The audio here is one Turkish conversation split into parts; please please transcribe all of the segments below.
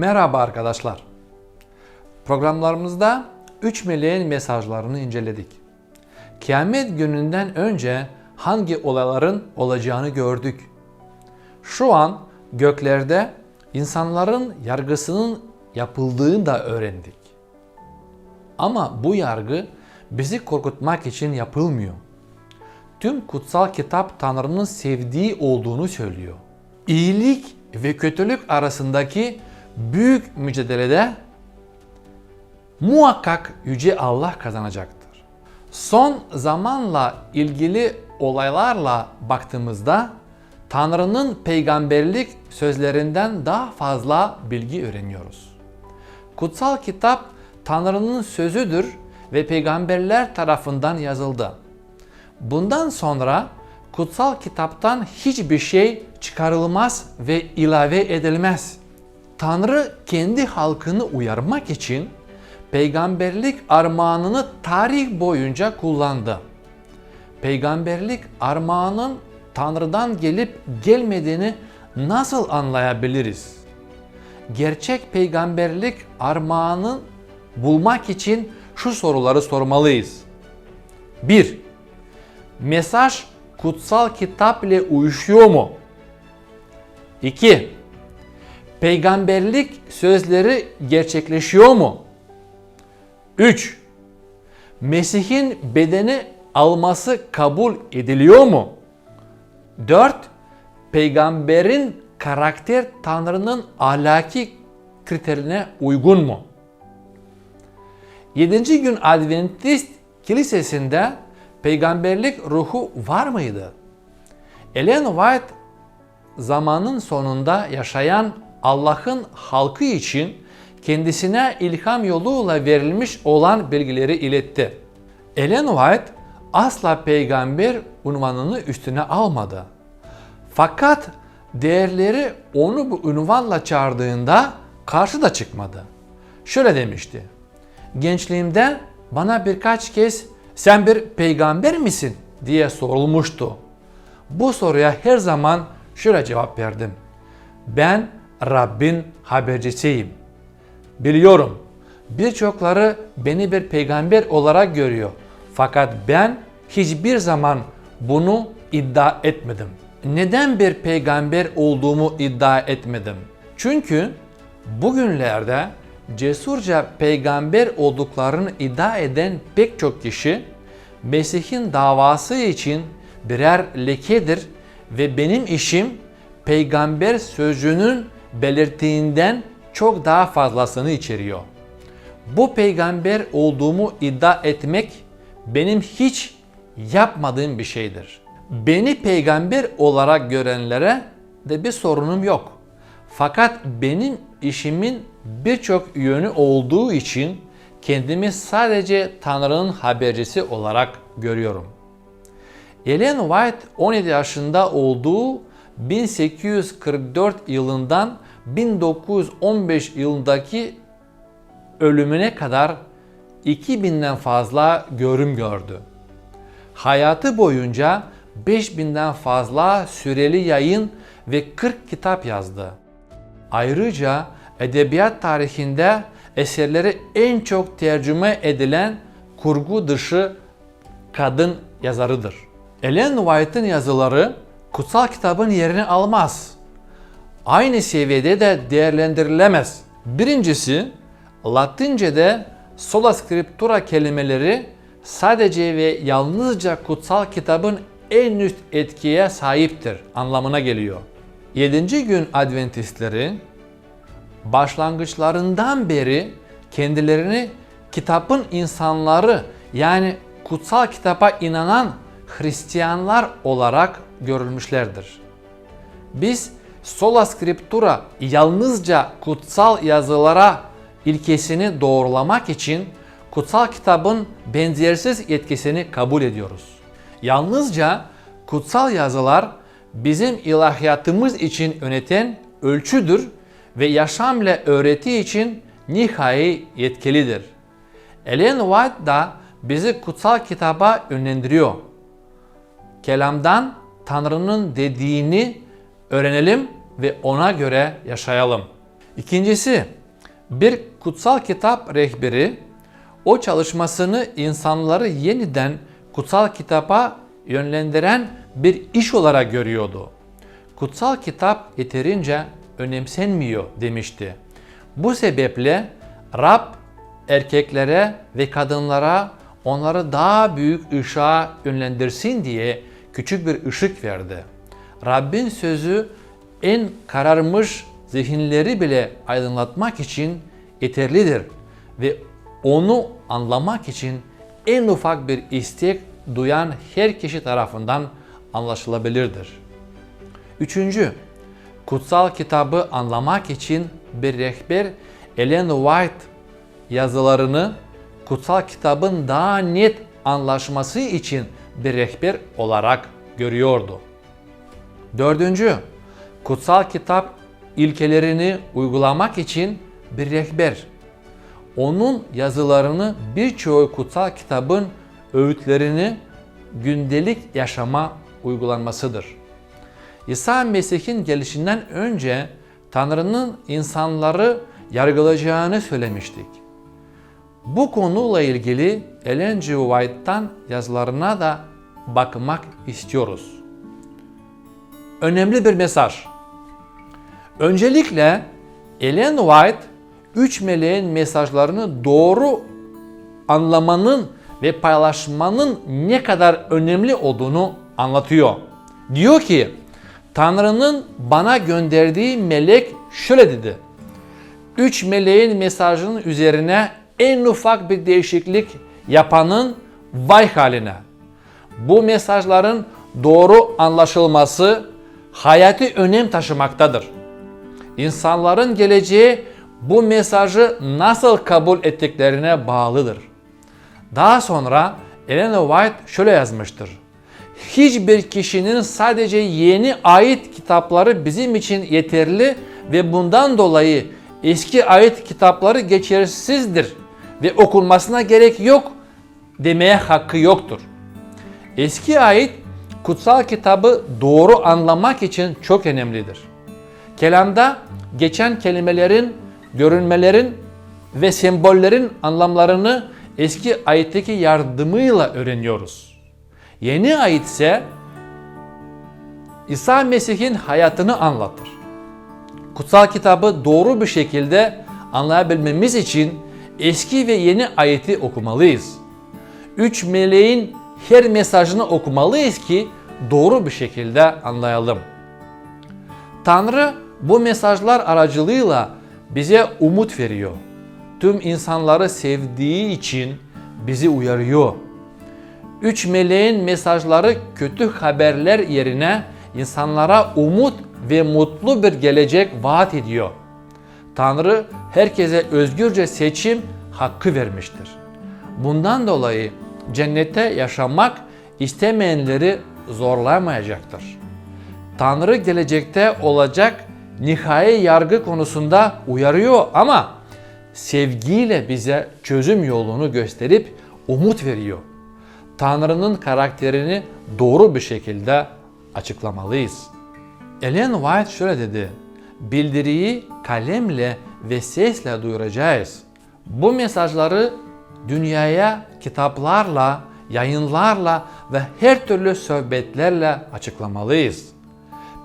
Merhaba arkadaşlar. Programlarımızda üç meleğin mesajlarını inceledik. Kıyamet gününden önce hangi olayların olacağını gördük. Şu an göklerde insanların yargısının yapıldığını da öğrendik. Ama bu yargı bizi korkutmak için yapılmıyor. Tüm kutsal kitap Tanrı'nın sevdiği olduğunu söylüyor. İyilik ve kötülük arasındaki büyük mücadelede muhakkak Yüce Allah kazanacaktır. Son zamanla ilgili olaylarla baktığımızda Tanrı'nın peygamberlik sözlerinden daha fazla bilgi öğreniyoruz. Kutsal kitap Tanrı'nın sözüdür ve peygamberler tarafından yazıldı. Bundan sonra kutsal kitaptan hiçbir şey çıkarılmaz ve ilave edilmez. Tanrı kendi halkını uyarmak için peygamberlik armağanını tarih boyunca kullandı. Peygamberlik armağanın Tanrı'dan gelip gelmediğini nasıl anlayabiliriz? Gerçek peygamberlik armağanın bulmak için şu soruları sormalıyız. 1. Mesaj kutsal kitap ile uyuşuyor mu? 2. Peygamberlik sözleri gerçekleşiyor mu? 3. Mesih'in bedeni alması kabul ediliyor mu? 4. Peygamberin karakter Tanrı'nın ahlaki kriterine uygun mu? 7. gün Adventist kilisesinde peygamberlik ruhu var mıydı? Ellen White zamanın sonunda yaşayan Allah'ın halkı için kendisine ilham yoluyla verilmiş olan bilgileri iletti. Ellen White asla peygamber unvanını üstüne almadı. Fakat değerleri onu bu unvanla çağırdığında karşı da çıkmadı. Şöyle demişti. Gençliğimde bana birkaç kez sen bir peygamber misin diye sorulmuştu. Bu soruya her zaman şöyle cevap verdim. Ben Rabbin habercisiyim. Biliyorum birçokları beni bir peygamber olarak görüyor. Fakat ben hiçbir zaman bunu iddia etmedim. Neden bir peygamber olduğumu iddia etmedim? Çünkü bugünlerde cesurca peygamber olduklarını iddia eden pek çok kişi Mesih'in davası için birer lekedir ve benim işim peygamber sözcüğünün belirttiğinden çok daha fazlasını içeriyor. Bu peygamber olduğumu iddia etmek benim hiç yapmadığım bir şeydir. Beni peygamber olarak görenlere de bir sorunum yok. Fakat benim işimin birçok yönü olduğu için kendimi sadece Tanrı'nın habercisi olarak görüyorum. Ellen White 17 yaşında olduğu 1844 yılından 1915 yılındaki ölümüne kadar 2000'den fazla görüm gördü. Hayatı boyunca 5000'den fazla süreli yayın ve 40 kitap yazdı. Ayrıca edebiyat tarihinde eserleri en çok tercüme edilen kurgu dışı kadın yazarıdır. Ellen White'ın yazıları kutsal kitabın yerini almaz. Aynı seviyede de değerlendirilemez. Birincisi, Latince'de sola scriptura kelimeleri sadece ve yalnızca kutsal kitabın en üst etkiye sahiptir anlamına geliyor. 7. gün Adventistleri başlangıçlarından beri kendilerini kitabın insanları yani kutsal kitaba inanan Hristiyanlar olarak görülmüşlerdir. Biz sola scriptura yalnızca kutsal yazılara ilkesini doğrulamak için kutsal kitabın benzersiz yetkisini kabul ediyoruz. Yalnızca kutsal yazılar bizim ilahiyatımız için yöneten ölçüdür ve yaşam ile öğreti için nihai yetkilidir. Ellen White da bizi kutsal kitaba yönlendiriyor. Kelamdan Tanrı'nın dediğini öğrenelim ve ona göre yaşayalım. İkincisi, bir kutsal kitap rehberi o çalışmasını insanları yeniden kutsal kitaba yönlendiren bir iş olarak görüyordu. Kutsal kitap yeterince önemsenmiyor demişti. Bu sebeple Rab erkeklere ve kadınlara onları daha büyük ışığa yönlendirsin diye küçük bir ışık verdi. Rabbin sözü en kararmış zihinleri bile aydınlatmak için yeterlidir ve onu anlamak için en ufak bir istek duyan her kişi tarafından anlaşılabilirdir. Üçüncü, kutsal kitabı anlamak için bir rehber Ellen White yazılarını kutsal kitabın daha net anlaşması için bir rehber olarak görüyordu. Dördüncü, kutsal kitap ilkelerini uygulamak için bir rehber. Onun yazılarını birçoğu kutsal kitabın öğütlerini gündelik yaşama uygulanmasıdır. İsa Mesih'in gelişinden önce Tanrı'nın insanları yargılayacağını söylemiştik. Bu konuyla ilgili Ellen G. White'tan yazılarına da bakmak istiyoruz. Önemli bir mesaj. Öncelikle Ellen White üç meleğin mesajlarını doğru anlamanın ve paylaşmanın ne kadar önemli olduğunu anlatıyor. Diyor ki Tanrı'nın bana gönderdiği melek şöyle dedi. Üç meleğin mesajının üzerine en ufak bir değişiklik yapanın vay haline. Bu mesajların doğru anlaşılması hayati önem taşımaktadır. İnsanların geleceği bu mesajı nasıl kabul ettiklerine bağlıdır. Daha sonra Elena White şöyle yazmıştır. Hiçbir kişinin sadece yeni ait kitapları bizim için yeterli ve bundan dolayı eski ait kitapları geçersizdir ve okunmasına gerek yok demeye hakkı yoktur. Eski ait kutsal kitabı doğru anlamak için çok önemlidir. Kelamda geçen kelimelerin, görünmelerin ve sembollerin anlamlarını eski ayetteki yardımıyla öğreniyoruz. Yeni ayet ise İsa Mesih'in hayatını anlatır. Kutsal kitabı doğru bir şekilde anlayabilmemiz için eski ve yeni ayeti okumalıyız. Üç meleğin her mesajını okumalıyız ki doğru bir şekilde anlayalım. Tanrı bu mesajlar aracılığıyla bize umut veriyor. Tüm insanları sevdiği için bizi uyarıyor. Üç meleğin mesajları kötü haberler yerine insanlara umut ve mutlu bir gelecek vaat ediyor. Tanrı herkese özgürce seçim hakkı vermiştir. Bundan dolayı cennette yaşamak istemeyenleri zorlamayacaktır. Tanrı gelecekte olacak nihai yargı konusunda uyarıyor ama sevgiyle bize çözüm yolunu gösterip umut veriyor. Tanrı'nın karakterini doğru bir şekilde açıklamalıyız. Ellen White şöyle dedi. Bildiriyi kalemle ve sesle duyuracağız. Bu mesajları dünyaya kitaplarla, yayınlarla ve her türlü sohbetlerle açıklamalıyız.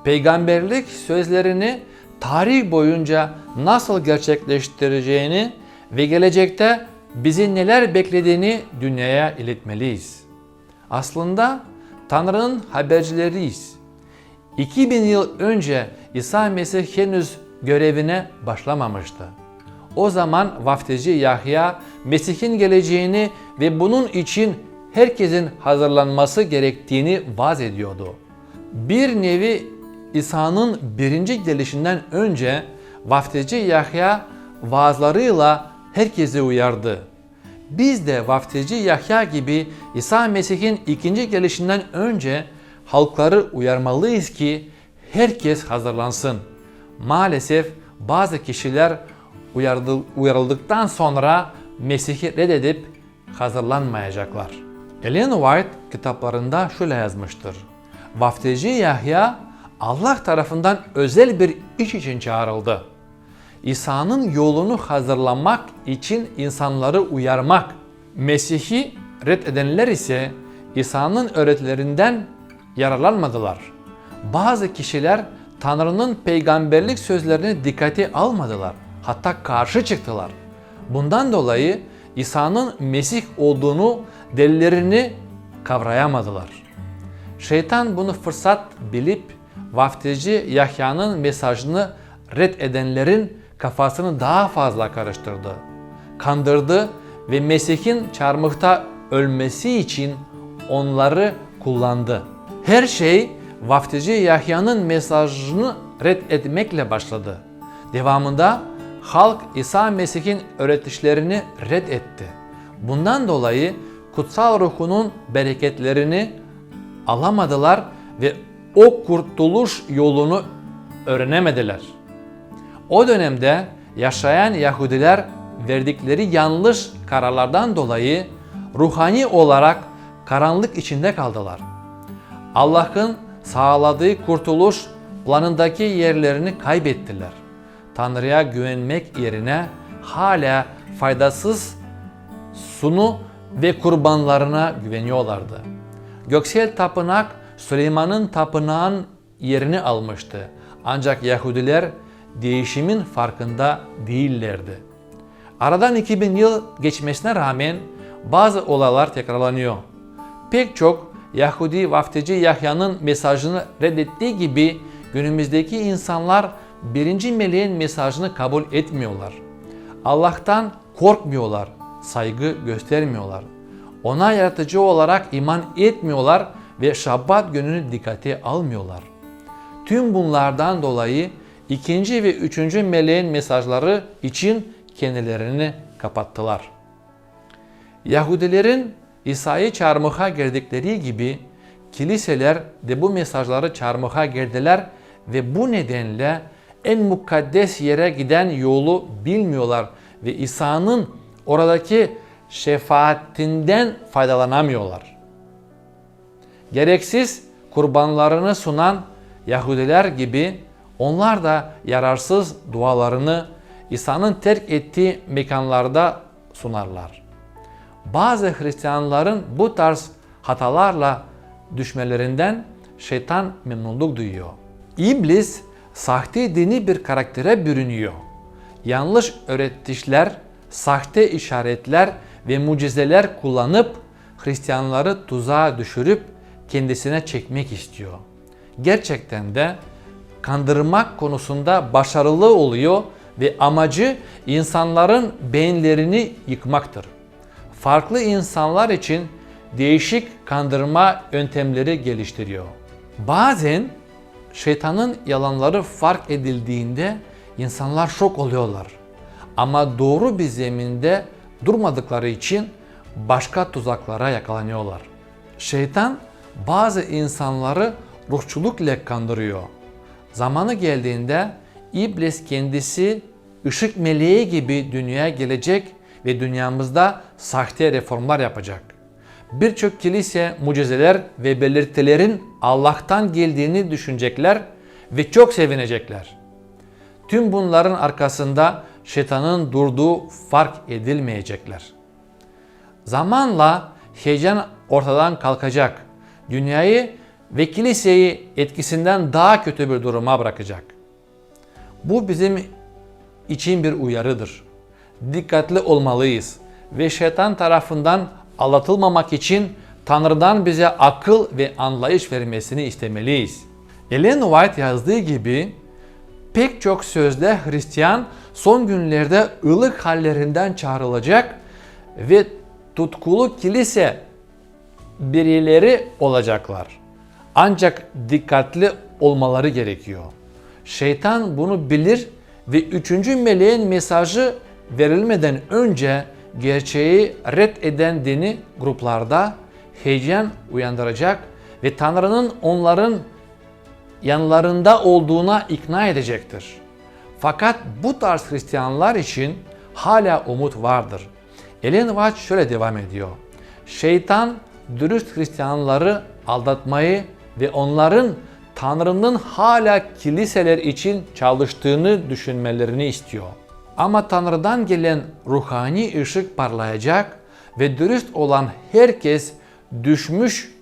Peygamberlik sözlerini tarih boyunca nasıl gerçekleştireceğini ve gelecekte bizi neler beklediğini dünyaya iletmeliyiz. Aslında Tanrı'nın habercileriyiz. 2000 yıl önce İsa Mesih henüz görevine başlamamıştı. O zaman vaftizci Yahya Mesih'in geleceğini ve bunun için herkesin hazırlanması gerektiğini vaz ediyordu. Bir nevi İsa'nın birinci gelişinden önce vaftizci Yahya vaazlarıyla herkesi uyardı. Biz de vaftizci Yahya gibi İsa Mesih'in ikinci gelişinden önce halkları uyarmalıyız ki herkes hazırlansın. Maalesef bazı kişiler uyardı, uyarıldıktan sonra Mesih'i reddedip hazırlanmayacaklar. Ellen White kitaplarında şöyle yazmıştır. Vaftizci Yahya Allah tarafından özel bir iş için çağrıldı. İsa'nın yolunu hazırlamak için insanları uyarmak. Mesih'i reddedenler ise İsa'nın öğretilerinden yararlanmadılar. Bazı kişiler Tanrı'nın peygamberlik sözlerini dikkate almadılar. Hatta karşı çıktılar. Bundan dolayı İsa'nın Mesih olduğunu delillerini kavrayamadılar. Şeytan bunu fırsat bilip vaftizci Yahya'nın mesajını red edenlerin kafasını daha fazla karıştırdı. Kandırdı ve Mesih'in çarmıhta ölmesi için onları kullandı. Her şey vaftizci Yahya'nın mesajını red etmekle başladı. Devamında halk İsa Mesih'in öğretişlerini red etti. Bundan dolayı kutsal ruhunun bereketlerini alamadılar ve o kurtuluş yolunu öğrenemediler. O dönemde yaşayan Yahudiler verdikleri yanlış kararlardan dolayı ruhani olarak karanlık içinde kaldılar. Allah'ın sağladığı kurtuluş planındaki yerlerini kaybettiler. Tanrı'ya güvenmek yerine hala faydasız sunu ve kurbanlarına güveniyorlardı. Göksel tapınak Süleyman'ın tapınağın yerini almıştı. Ancak Yahudiler değişimin farkında değillerdi. Aradan 2000 yıl geçmesine rağmen bazı olaylar tekrarlanıyor. Pek çok Yahudi vaftizci Yahya'nın mesajını reddettiği gibi günümüzdeki insanlar birinci meleğin mesajını kabul etmiyorlar. Allah'tan korkmuyorlar, saygı göstermiyorlar. Ona yaratıcı olarak iman etmiyorlar ve Şabat gününü dikkate almıyorlar. Tüm bunlardan dolayı ikinci ve üçüncü meleğin mesajları için kendilerini kapattılar. Yahudilerin İsa'yı çarmıha girdikleri gibi kiliseler de bu mesajları çarmıha girdiler ve bu nedenle en mukaddes yere giden yolu bilmiyorlar ve İsa'nın oradaki şefaatinden faydalanamıyorlar. Gereksiz kurbanlarını sunan Yahudiler gibi onlar da yararsız dualarını İsa'nın terk ettiği mekanlarda sunarlar. Bazı Hristiyanların bu tarz hatalarla düşmelerinden şeytan memnunluk duyuyor. İblis sahte dini bir karaktere bürünüyor. Yanlış öğretişler, sahte işaretler ve mucizeler kullanıp Hristiyanları tuzağa düşürüp kendisine çekmek istiyor. Gerçekten de kandırmak konusunda başarılı oluyor ve amacı insanların beyinlerini yıkmaktır. Farklı insanlar için değişik kandırma yöntemleri geliştiriyor. Bazen şeytanın yalanları fark edildiğinde insanlar şok oluyorlar. Ama doğru bir zeminde durmadıkları için başka tuzaklara yakalanıyorlar. Şeytan bazı insanları ruhçuluk ile kandırıyor. Zamanı geldiğinde İblis kendisi ışık meleği gibi dünyaya gelecek ve dünyamızda sahte reformlar yapacak. Birçok kilise mucizeler ve belirtilerin Allah'tan geldiğini düşünecekler ve çok sevinecekler. Tüm bunların arkasında şeytanın durduğu fark edilmeyecekler. Zamanla heyecan ortadan kalkacak. Dünyayı ve kiliseyi etkisinden daha kötü bir duruma bırakacak. Bu bizim için bir uyarıdır. Dikkatli olmalıyız ve şeytan tarafından aldatılmamak için Tanrı'dan bize akıl ve anlayış vermesini istemeliyiz. Ellen White yazdığı gibi pek çok sözde Hristiyan son günlerde ılık hallerinden çağrılacak ve tutkulu kilise birileri olacaklar. Ancak dikkatli olmaları gerekiyor. Şeytan bunu bilir ve üçüncü meleğin mesajı verilmeden önce gerçeği red eden dini gruplarda heyecan uyandıracak ve Tanrı'nın onların yanlarında olduğuna ikna edecektir. Fakat bu tarz Hristiyanlar için hala umut vardır. Ellen White şöyle devam ediyor. Şeytan dürüst Hristiyanları aldatmayı ve onların Tanrı'nın hala kiliseler için çalıştığını düşünmelerini istiyor. Ama Tanrı'dan gelen ruhani ışık parlayacak ve dürüst olan herkes düşmüş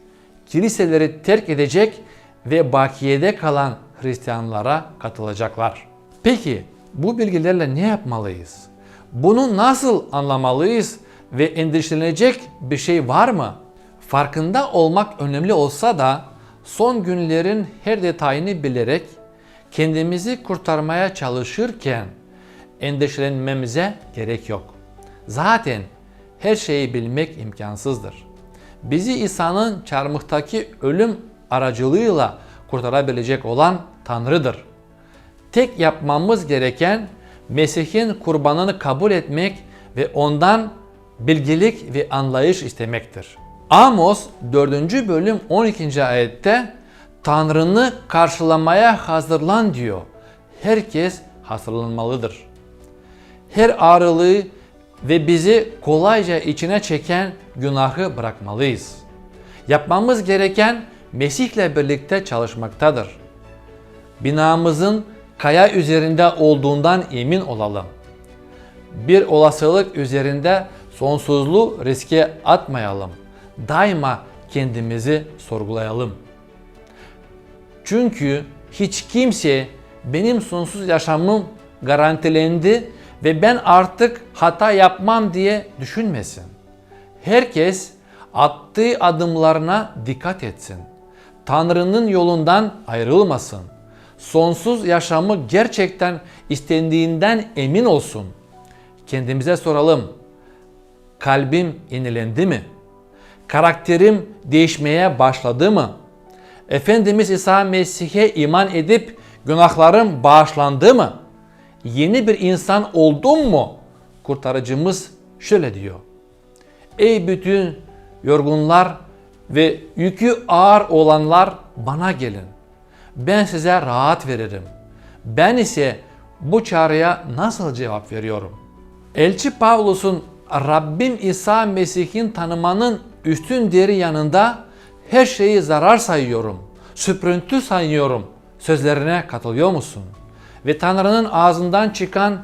kiliseleri terk edecek ve bakiyede kalan Hristiyanlara katılacaklar. Peki bu bilgilerle ne yapmalıyız? Bunu nasıl anlamalıyız ve endişelenecek bir şey var mı? Farkında olmak önemli olsa da son günlerin her detayını bilerek kendimizi kurtarmaya çalışırken endişelenmemize gerek yok. Zaten her şeyi bilmek imkansızdır. Bizi İsa'nın çarmıhtaki ölüm aracılığıyla kurtarabilecek olan Tanrı'dır. Tek yapmamız gereken Mesih'in kurbanını kabul etmek ve ondan bilgelik ve anlayış istemektir. Amos 4. bölüm 12. ayette Tanrını karşılamaya hazırlan diyor. Herkes hazırlanmalıdır. Her ağrılığı ve bizi kolayca içine çeken günahı bırakmalıyız. Yapmamız gereken Mesih'le birlikte çalışmaktadır. Binamızın kaya üzerinde olduğundan emin olalım. Bir olasılık üzerinde sonsuzluğu riske atmayalım. Daima kendimizi sorgulayalım. Çünkü hiç kimse benim sonsuz yaşamım garantilendi ve ben artık hata yapmam diye düşünmesin. Herkes attığı adımlarına dikkat etsin. Tanrı'nın yolundan ayrılmasın. Sonsuz yaşamı gerçekten istendiğinden emin olsun. Kendimize soralım. Kalbim yenilendi mi? Karakterim değişmeye başladı mı? Efendimiz İsa Mesih'e iman edip günahlarım bağışlandı mı? Yeni bir insan oldum mu? Kurtarıcımız şöyle diyor. Ey bütün yorgunlar ve yükü ağır olanlar bana gelin. Ben size rahat veririm. Ben ise bu çağrıya nasıl cevap veriyorum? Elçi Pavlus'un Rabbim İsa Mesih'in tanımanın üstün değeri yanında her şeyi zarar sayıyorum, süprüntü sayıyorum sözlerine katılıyor musun? Ve Tanrı'nın ağzından çıkan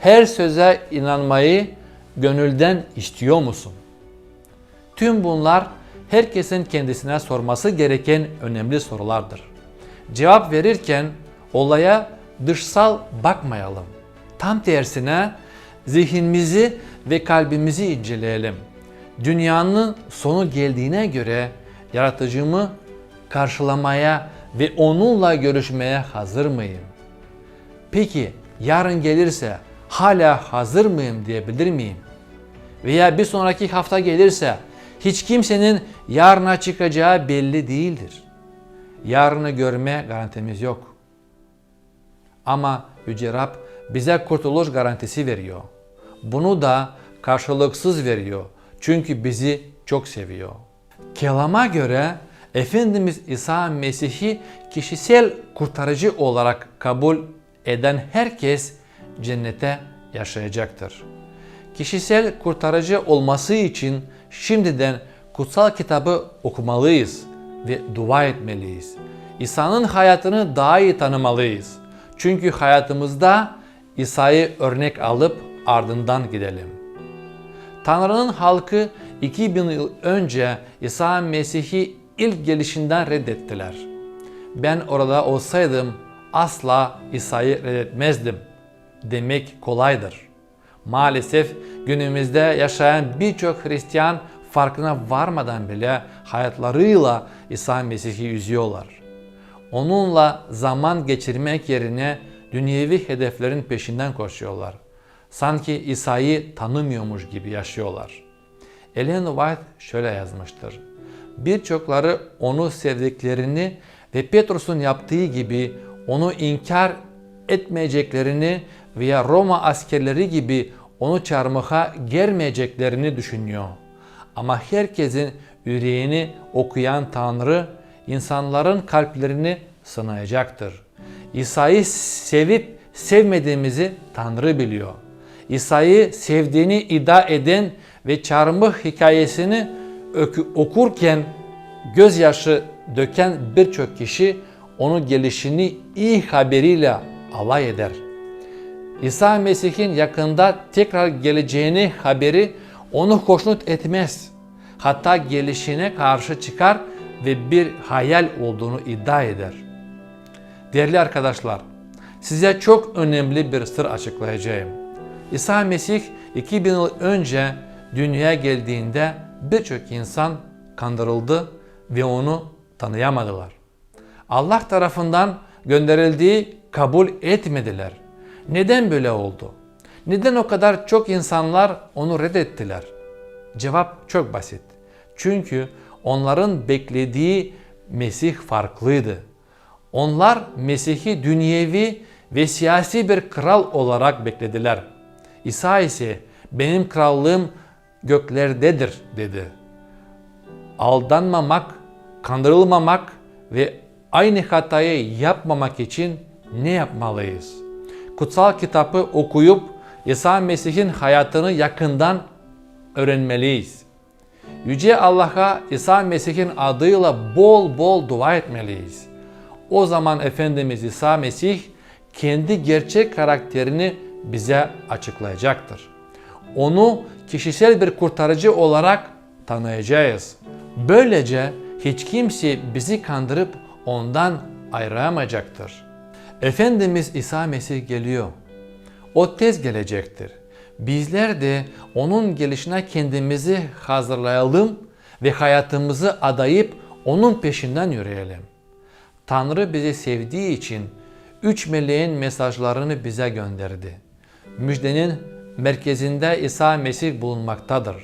her söze inanmayı gönülden istiyor musun? Tüm bunlar herkesin kendisine sorması gereken önemli sorulardır. Cevap verirken olaya dışsal bakmayalım. Tam tersine zihnimizi ve kalbimizi inceleyelim. Dünyanın sonu geldiğine göre yaratıcımı karşılamaya ve onunla görüşmeye hazır mıyım? Peki yarın gelirse hala hazır mıyım diyebilir miyim? Veya bir sonraki hafta gelirse hiç kimsenin yarına çıkacağı belli değildir. Yarını görme garantimiz yok. Ama Yüce Rab bize kurtuluş garantisi veriyor. Bunu da karşılıksız veriyor. Çünkü bizi çok seviyor. Kelama göre Efendimiz İsa Mesih'i kişisel kurtarıcı olarak kabul eden herkes cennete yaşayacaktır. Kişisel kurtarıcı olması için şimdiden kutsal kitabı okumalıyız ve dua etmeliyiz. İsa'nın hayatını daha iyi tanımalıyız. Çünkü hayatımızda İsa'yı örnek alıp ardından gidelim. Tanrı'nın halkı 2000 yıl önce İsa Mesih'i ilk gelişinden reddettiler. Ben orada olsaydım asla İsa'yı reddetmezdim demek kolaydır. Maalesef günümüzde yaşayan birçok Hristiyan farkına varmadan bile hayatlarıyla İsa Mesih'i üzüyorlar. Onunla zaman geçirmek yerine dünyevi hedeflerin peşinden koşuyorlar. Sanki İsa'yı tanımıyormuş gibi yaşıyorlar. Ellen White şöyle yazmıştır. Birçokları onu sevdiklerini ve Petrus'un yaptığı gibi onu inkar etmeyeceklerini veya Roma askerleri gibi onu çarmıha germeyeceklerini düşünüyor. Ama herkesin yüreğini okuyan Tanrı insanların kalplerini sınayacaktır. İsa'yı sevip sevmediğimizi Tanrı biliyor. İsa'yı sevdiğini iddia eden ve çarmıh hikayesini okurken gözyaşı döken birçok kişi onun gelişini iyi haberiyle alay eder. İsa Mesih'in yakında tekrar geleceğini haberi onu hoşnut etmez. Hatta gelişine karşı çıkar ve bir hayal olduğunu iddia eder. Değerli arkadaşlar, size çok önemli bir sır açıklayacağım. İsa Mesih 2000 yıl önce dünyaya geldiğinde birçok insan kandırıldı ve onu tanıyamadılar. Allah tarafından gönderildiği kabul etmediler. Neden böyle oldu? Neden o kadar çok insanlar onu reddettiler? Cevap çok basit. Çünkü onların beklediği Mesih farklıydı. Onlar Mesih'i dünyevi ve siyasi bir kral olarak beklediler. İsa ise benim krallığım göklerdedir dedi. Aldanmamak, kandırılmamak ve aynı hatayı yapmamak için ne yapmalıyız? Kutsal kitabı okuyup İsa Mesih'in hayatını yakından öğrenmeliyiz. Yüce Allah'a İsa Mesih'in adıyla bol bol dua etmeliyiz. O zaman Efendimiz İsa Mesih kendi gerçek karakterini bize açıklayacaktır. Onu kişisel bir kurtarıcı olarak tanıyacağız. Böylece hiç kimse bizi kandırıp ondan ayıramayacaktır. Efendimiz İsa Mesih geliyor. O tez gelecektir. Bizler de onun gelişine kendimizi hazırlayalım ve hayatımızı adayıp onun peşinden yürüyelim. Tanrı bizi sevdiği için üç meleğin mesajlarını bize gönderdi. Müjdenin merkezinde İsa Mesih bulunmaktadır.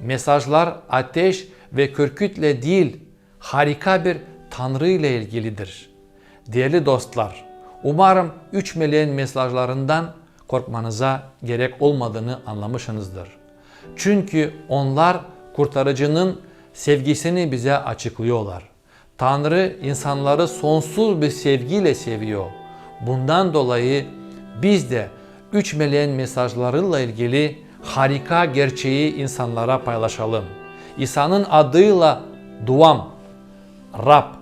Mesajlar ateş ve kürkütle değil, harika bir Tanrı ile ilgilidir. Değerli dostlar, umarım üç meleğin mesajlarından korkmanıza gerek olmadığını anlamışsınızdır. Çünkü onlar kurtarıcının sevgisini bize açıklıyorlar. Tanrı insanları sonsuz bir sevgiyle seviyor. Bundan dolayı biz de üç meleğin mesajlarıyla ilgili harika gerçeği insanlara paylaşalım. İsa'nın adıyla duam, Rab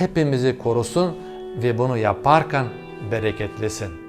hepimizi korusun ve bunu yaparken bereketlesin.